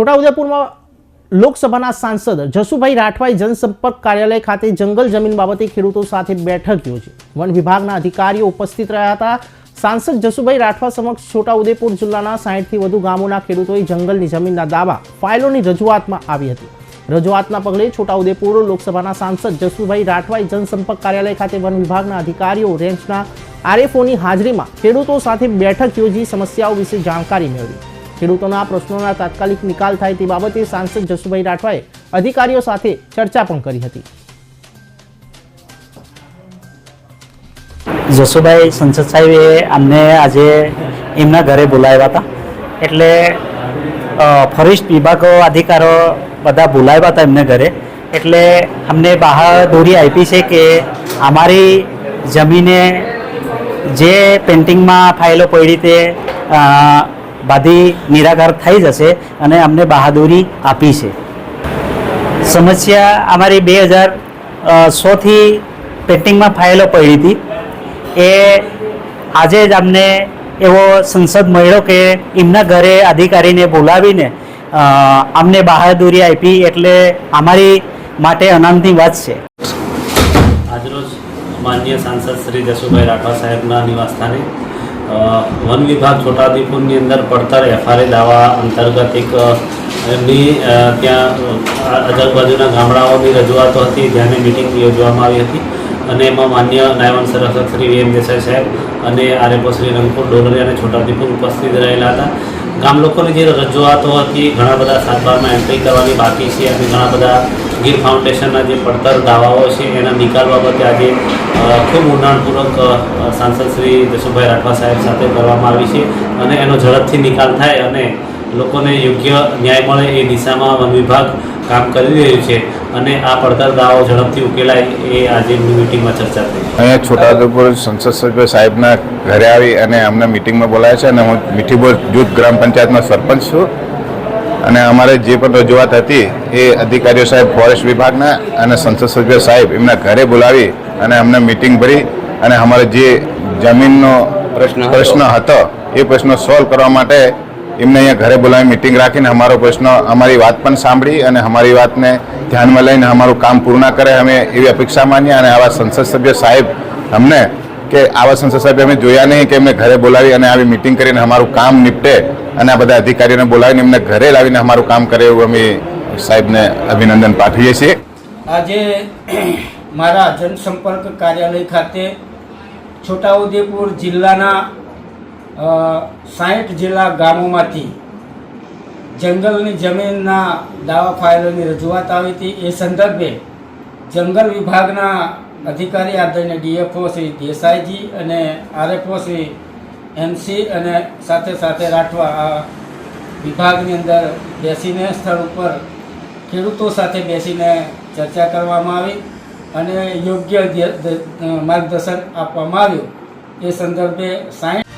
છોટાઉદેપુરમાં લોકસભાના સાંસદ જસુભાઈ રાઠવાએ જનસંપર્ક કાર્યાલય ખાતે જંગલ જમીન બાબતે ખેડૂતો સાથે બેઠક યોજી. વન વિભાગના અધિકારીઓ ઉપસ્થિત રહ્યા હતા. સાંસદ જસુભાઈ રાઠવા સમક્ષ છોટાઉદેપુર જિલ્લાના સાહીઠથી વધુ ગામોના ખેડૂતોએ જંગલની જમીનના દાવા, ફાઇલોની રજૂઆતમાં આવી હતી. રજૂઆતના પગલે છોટાઉદેપુર લોકસભાના સાંસદ જસુભાઈ રાઠવાએ જનસંપર્ક કાર્યાલય ખાતે વન વિભાગના અધિકારીઓ રેન્જના આરએફઓની હાજરીમાં ખેડૂતો સાથે બેઠક યોજી સમસ્યાઓ વિશે જાણકારી મેળવી. ખેડૂતોના પ્રશ્નોના તાત્કાલિક નિકાલ થાય તે બાબતે સાંસદ જસુભાઈ રાઠવાએ અધિકારીઓ સાથે ચર્ચા પણ કરી હતી. જસુભાઈ, સંસદ સાહેબે અમને આજે એમના ઘરે બોલાવ્યા હતા. એટલે ફોરેસ્ટ વિભાગો અધિકારો બધા બોલાવ્યા હતા એમને ઘરે. એટલે અમને બહાદુરી આપી છે કે અમારી જમીને જે પેન્ટિંગમાં ફાઇલો પડી તે બધી નિરાકાર થઈ જશે અને અમને બહાદુરી આપી છે. સમસ્યા અમારી બે હજાર સોથી પેન્ટિંગમાં ફાઇલો પડી હતી. એ આજે જ અમને એવો સંસદ મળ્યો કે એમના ઘરે અધિકારીને બોલાવીને અમને બહાદુરી આપી એટલે અમારી માટે આનંદની વાત છે. આજરોજ માન્ય સાંસદ શ્રી જશુભાઈ રાઠવા સાહેબના નિવાસસ્થાને વન વિભાગ છોટાઉદેપુરની અંદર પડતર એફઆરએ દાવા અંતર્ગત એક એમની ત્યાં આજુબાજુના ગામડાઓની રજૂઆતો હતી ધ્યાને મિટિંગ યોજવામાં આવી હતી. અને એમાં માન્ય નાયબ સંરક્ષક શ્રી વી એમ દેસાઈ સાહેબ અને આરએફઓ શ્રી રંગપુર ડોલરી અને છોટાઉદેપુર ઉપસ્થિત રહેલા હતા. ગામ લોકોની જે રજૂઆતો હતી ઘણા બધા સાતબારમાં એન્ટ્રી કરવાની બાકી છે અને ઘણા બધા ગીર ફાઉન્ડેશનના જે પડતર દાવાઓ છે એના નિકાલ બાબતે આજે ખૂબ ઊંડાણપૂર્વક સાંસદ શ્રી જશુભાઈ રાઠવા સાહેબ સાથે કરવામાં આવી છે અને એનો ઝડપથી નિકાલ થાય અને લોકોને યોગ્ય ન્યાય મળે એ દિશામાં વન વિભાગ કામ કરી રહ્યું છે અને આ પડતર દાવો ઝડપથી ઉકેલાય એ આજે એમની મિટિંગમાં ચર્ચા થઈ. અહીંયા છોટાઉદેપુર સંસદ સભ્ય સાહેબના ઘરે આવી અને અમને મિટિંગમાં બોલાવ્યા છે અને હું મીઠીબોર જૂથ ગ્રામ પંચાયતમાં સરપંચ છું. અને અમારે જે પણ રજૂઆત હતી એ અધિકારીઓ સાહેબ ફોરેસ્ટ વિભાગના અને સંસદ સભ્ય સાહેબ એમના ઘરે બોલાવી અને અમને મિટિંગ ભરી અને અમારે જે જમીનનો પ્રશ્ન પ્રશ્ન હતો એ પ્રશ્ન સોલ્વ કરવા માટે એમને અહીંયા ઘરે બોલાવી મિટિંગ રાખીને અમારો પ્રશ્ન, અમારી વાત પણ સાંભળી અને અમારી વાતને ધ્યાનમાં લઈને અમારું કામ પૂર્ણ કરે. અમે એવી અપેક્ષા માનીએ અને આવા સંસદ સભ્ય સાહેબ અમને કે આવા સંસદ સભ્ય અમે જોયા નહીં કે એમને ઘરે બોલાવી અને આવી મિટિંગ કરીને અમારું કામ નિપટે અને આ બધા અધિકારીઓને બોલાવીને એમને ઘરે લાવીને અમારું કામ કરે એવું અમે સાહેબને અભિનંદન પાઠવીએ છીએ. આજે મારા જનસંપર્ક કાર્યાલય ખાતે છોટાઉદેપુર જિલ્લાના સાઠ જેટલા ગામોમાંથી જંગલની જમીનના દાવા ફાઇલોની રજૂઆત આવી હતી. એ સંદર્ભે જંગલ વિભાગના અધિકારી આદરણીય ડીએફઓ શ્રી દેસાઈજી અને આરએફઓ શ્રી એમસી અને સાથે સાથે રાઠવા આ વિભાગની અંદર બેસીને સ્થળ ઉપર ખેડૂતો સાથે બેસીને ચર્ચા કરવામાં આવી અને યોગ્ય માર્ગદર્શન આપવામાં આવ્યું. એ સંદર્ભે સાઠ